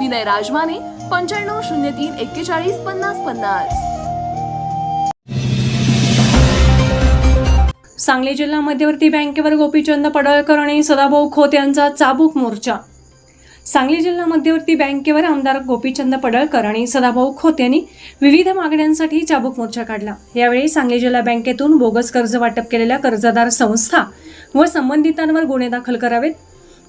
विनय राजमाने पंच्याण्णव शून्य तीन एक्केचाळीस पन्नास पन्नास. सांगली जिल्हा मध्यवर्ती बँकेवर गोपीचंद पडळकर आणि सदाभाऊ खोत यांचा चाबूक मोर्चा. सांगली जिल्हा मध्यवर्ती बँकेवर आमदार गोपीचंद पडळकर आणि सदाभाऊ खोत यांनी विविध मागण्यांसाठी चाबूक मोर्चा काढला. यावेळी सांगली जिल्हा बँकेतून बोगस कर्ज वाटप केलेल्या कर्जदार संस्था व संबंधितांवर गुन्हे दाखल करावेत.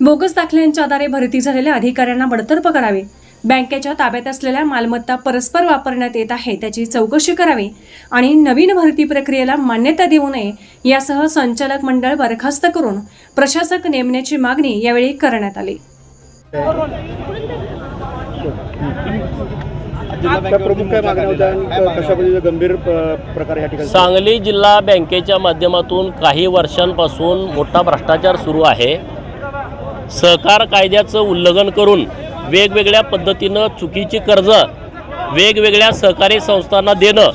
बोगस दाखल्यांच्या आधारे भरती झालेल्या अधिकाऱ्यांना बडतर्फ करावे. बँकेच्या ताब्यात असलेल्या मालमत्ता परस्पर वापरण्यात येत आहे त्याची चौकशी करावी आणि नवीन भरती प्रक्रियेला मान्यता देऊ नये यासह संचालक मंडळ बरखास्त करून प्रशासक नेमण्याची मागणी यावेळी करण्यात आली. सांगली जिल्हा बँकेच्या माध्यमातून काही वर्षांपासून मोठा भ्रष्टाचार सुरू आहे. सहकार कायद्याचं उल्लंघन करून वेगवेगळ्या पद्धतीनं चुकीची कर्ज वेगवेगळ्या सहकारी संस्थांना देणं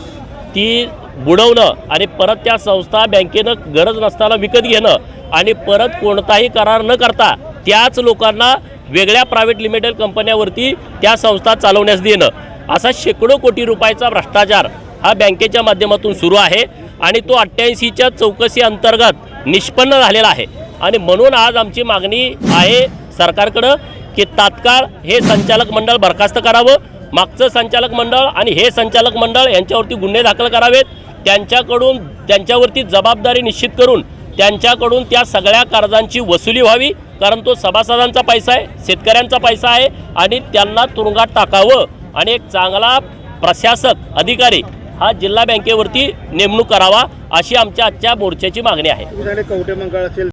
ती बुडवणं आणि परत त्या संस्था बँकेनं गरज नसताना विकत घेणं आणि परत कोणताही करार न करता त्याच लोकांना वेगळ्या प्रायव्हेट लिमिटेड कंपन्यावरती त्या संस्था चालवण्यास देणं. असा शेकडो कोटी रुपयाचा भ्रष्टाचार हा बँकेच्या माध्यमातून सुरू आहे आणि तो अठ्ठ्याऐंशीच्या चौकशी अंतर्गत निष्पन्न झालेला आहे. आणि म्हणून आज आमची मागणी आहे सरकारकडं की तात्काळ हे संचालक मंडळ बरखास्त करावं. मागचं संचालक मंडळ आणि हे संचालक मंडळ यांच्यावरती गुन्हे दाखल करावेत. त्यांच्याकडून त्यांच्यावरती जबाबदारी निश्चित करून त्यांच्याकडून त्या सगळ्या कर्जांची वसुली व्हावी. कारण तो सभासदांचा पैसा आहे शेतकऱ्यांचा पैसा आहे आणि त्यांना तुरुंगात टाकावं. आणि एक चांगला प्रशासक अधिकारी हा जिल्हा बँकेवरती नेमणूक करावा अशी आमच्या आजच्या मोर्चाची मागणी आहे.